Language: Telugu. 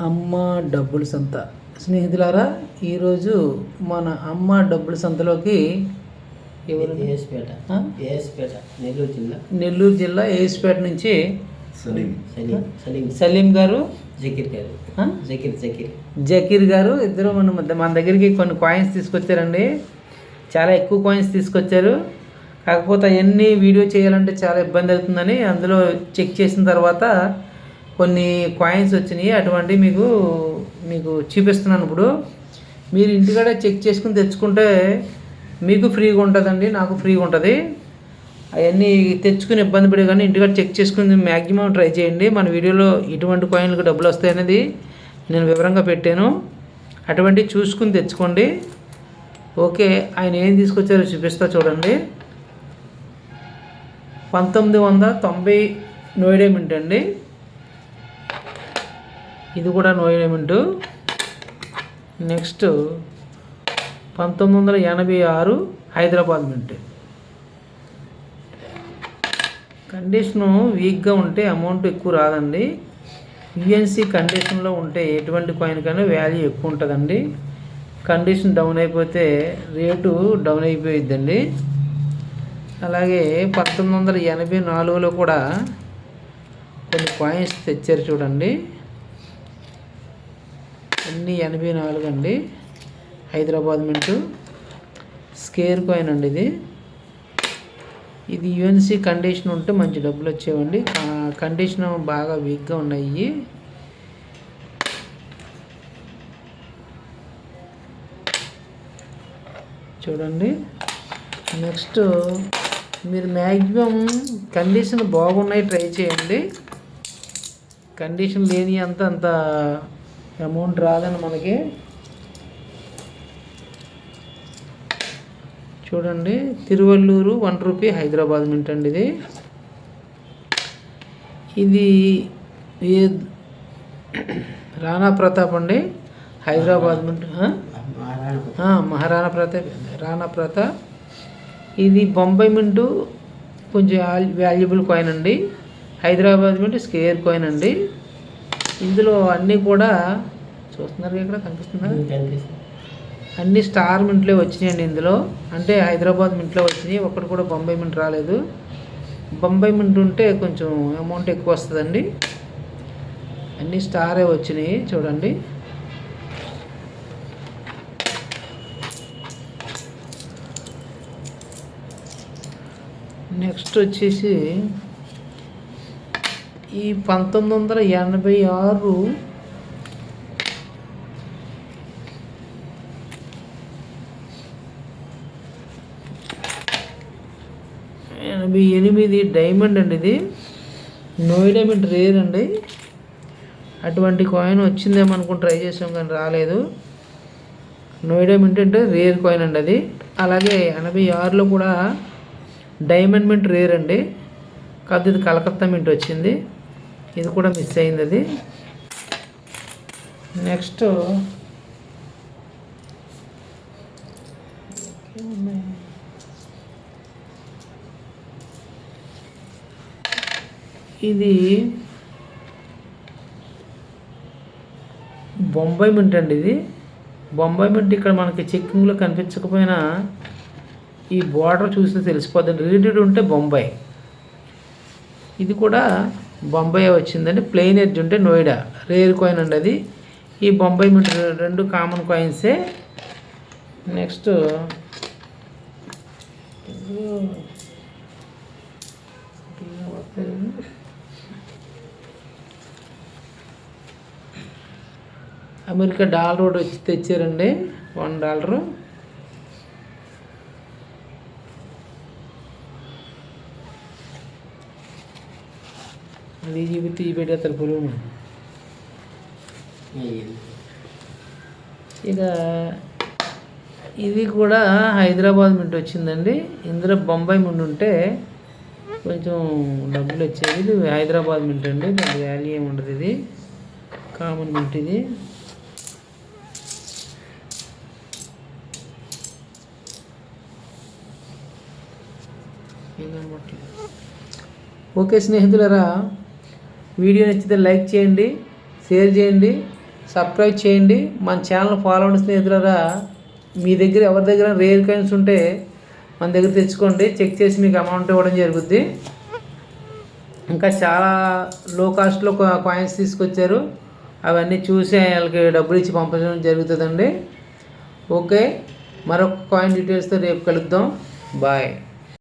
అమ్మ డబ్బుల సంత. స్నేహితులారా ఈరోజు మన అమ్మ డబ్బుల సంతలోకి ఎవరు? ఏఎస్పేట. ఆ? ఏఎస్పేట. నెల్లూరు జిల్లా. నెల్లూరు జిల్లా ఏసుపేట నుంచి సలీం. సలీం. సలీం. గారు? జకీర్ గారు? జకీర్ జకీర్. జకీర్ గారు ఇద్దరు మన మధ్య- మన దగ్గరికి కొన్ని కాయిన్స్ తీసుకొచ్చారండి. చాలా ఎక్కువ కాయిన్స్ తీసుకొచ్చారు. కాకపోతే అవన్నీ వీడియో చేయాలంటే చాలా ఇబ్బంది అవుతుందని అందులో చెక్ చేసిన తర్వాత కొన్ని కాయిన్స్ వచ్చినాయి అటువంటివి మీకు మీకు చూపిస్తున్నాను ఇప్పుడు. మీరు ఇంటికాడ చెక్ చేసుకుని తెచ్చుకుంటే మీకు ఫ్రీగా ఉంటుందండి నాకు ఫ్రీగా ఉంటుంది. అవన్నీ తెచ్చుకుని ఇబ్బంది పడే కానీ ఇంటికాడ చెక్ చేసుకుని మ్యాక్సిమం ట్రై చేయండి. మన వీడియోలో ఇటువంటి కాయిన్లకు డబ్బులు వస్తాయనేది నేను వివరంగా పెట్టాను. అటువంటివి చూసుకుని తెచ్చుకోండి. ఓకే ఆయన ఏం తీసుకొచ్చారో చూపిస్తా చూడండి. పంతొమ్మిది వందల తొంభై నోయిడా అండి ఇది కూడా నోయిడా మింటు నెక్స్ట్ పంతొమ్మిది వందల ఎనభై ఆరు హైదరాబాద్ మింట్. కండిషను వీక్గా ఉంటే అమౌంట్ ఎక్కువ రాదండి. యుఎన్సి కండిషన్లో ఉంటే ఎటువంటి కాయిన్ కానీ వాల్యూ ఎక్కువ ఉంటుందండి. కండిషన్ డౌన్ అయిపోతే రేటు డౌన్ అయిపోయిద్దండి. అలాగే పంతొమ్మిది వందల ఎనభై నాలుగులో కూడా కొన్ని కాయిన్స్ తెచ్చారు చూడండి. ఎన్ని ఎనభై నాలుగు అండి. హైదరాబాద్ మింటు. స్కేర్ కాయిన్ అండి ఇది. ఇది యుఎన్సీ కండిషన్ ఉంటే మంచి డబ్బులు వచ్చేవండి. కండిషన్ బాగా వీక్గా ఉన్నాయి. చూడండి. నెక్స్ట్ మీరు మ్యాక్సిమం కండిషన్ బాగున్నాయి ట్రై చేయండి. కండిషన్ లేని అంత అంత అమౌంట్ రాదని మనకి చూడండి Tiruvallur one rupee Hyderabad mint అండి ఇది. ఇది ఏ- రాణా ప్రతాప్ అండి? హైదరాబాద్ మింట్ మహారాణా ప్రతాప్ రాణా ప్రతాప్. ఇది బొంబాయి మింటు కొంచెం వాల్యుబుల్ కాయిన్ అండి. హైదరాబాద్ మింటు స్కేర్ కాయిన్ అండి. ఇందులో అన్నీ కూడా చూస్తున్నారు ఇక్కడ కనిపిస్తుందా? కనిపిస్తుంది. అన్ని స్టార్ మింట్లే వచ్చినాయండి ఇందులో. అంటే హైదరాబాద్ మింట్లో వచ్చినాయి ఒక్కటి కూడా బొంబాయి మింట్ రాలేదు. బొంబాయి మింట్ ఉంటే కొంచెం అమౌంట్ ఎక్కువ వస్తుందండి. అన్ని స్టారే వచ్చినాయి చూడండి. నెక్స్ట్ వచ్చేసి ఈ పంతొమ్మిది వందల ఎనభై ఆరు ఎనభై ఎనిమిది డైమండ్ అండి ఇది. నో డైమండ్ రేర్ అండి. అటువంటి కాయిన్ వచ్చిందేమో అనుకుని ట్రై చేసాం కానీ రాలేదు. నో డైమండ్ అంటే రేర్ కాయిన్ అండి అది. అలాగే ఎనభై ఆరులో కూడా డైమండ్ మింట్ రేర్ అండి. కాదు ఇది కలకత్తా మింట్ వచ్చింది. ఇది కూడా మిస్ అయింది అది నెక్స్ట్ ఇది బొంబాయి మింట్ అండి ఇది. బొంబాయి మింట్ ఇక్కడ మనకి చెక్కింగ్లో కనిపించకపోయినా ఈ బార్డర్ చూస్తే తెలిసిపోద్ది రీడెడ్ ఉంటే బొంబాయి. ఇది కూడా బొంబాయి వచ్చిందండి. ప్లెయిన్ ఎడ్జ్ ఉంటే నోయిడా. రేర్ కాయిన్ అండి అది. ఈ బొంబాయి మింట్ రెండు కామన్ కాయిన్సే. నెక్స్ట్ అమెరికా డాలర్ ఒకటి వచ్చి తెచ్చారండి. One dollar. అది ఈ పెట్టేస్తారు పొలం అయ్యింది. ఇక ఇది కూడా హైదరాబాద్ మింట్ వచ్చిందండి. ఇందులో బొంబాయి మింట్ ఉంటే కొంచెం డబ్బులు వచ్చేది. ఇది హైదరాబాద్ మింట్ అండి. దాని వాల్యూ ఏమి ఉండదు ఇది. కామన్ మింట్ ఇది. ఓకే స్నేహితులరా వీడియో నచ్చితే లైక్ చేయండి షేర్ చేయండి సబ్స్క్రైబ్ చేయండి. మన ఛానల్ ఫాలో అవ్వండి స్నేహితులరా. మీ దగ్గర ఎవరి దగ్గర రేర్ కాయిన్స్ ఉంటే మన దగ్గర తెచ్చుకోండి. చెక్ చేసి మీకు అమౌంట్ ఇవ్వడం జరుగుద్ది. ఇంకా చాలా లో కాస్ట్లో కాయిన్స్ తీసుకొచ్చారు. అవన్నీ చూసి వాళ్ళకి డబ్బులు ఇచ్చి పంపించడం జరుగుతుందండి. ఓకే మరొక కాయిన్ డీటెయిల్స్తో రేపు కలుద్దాం. బాయ్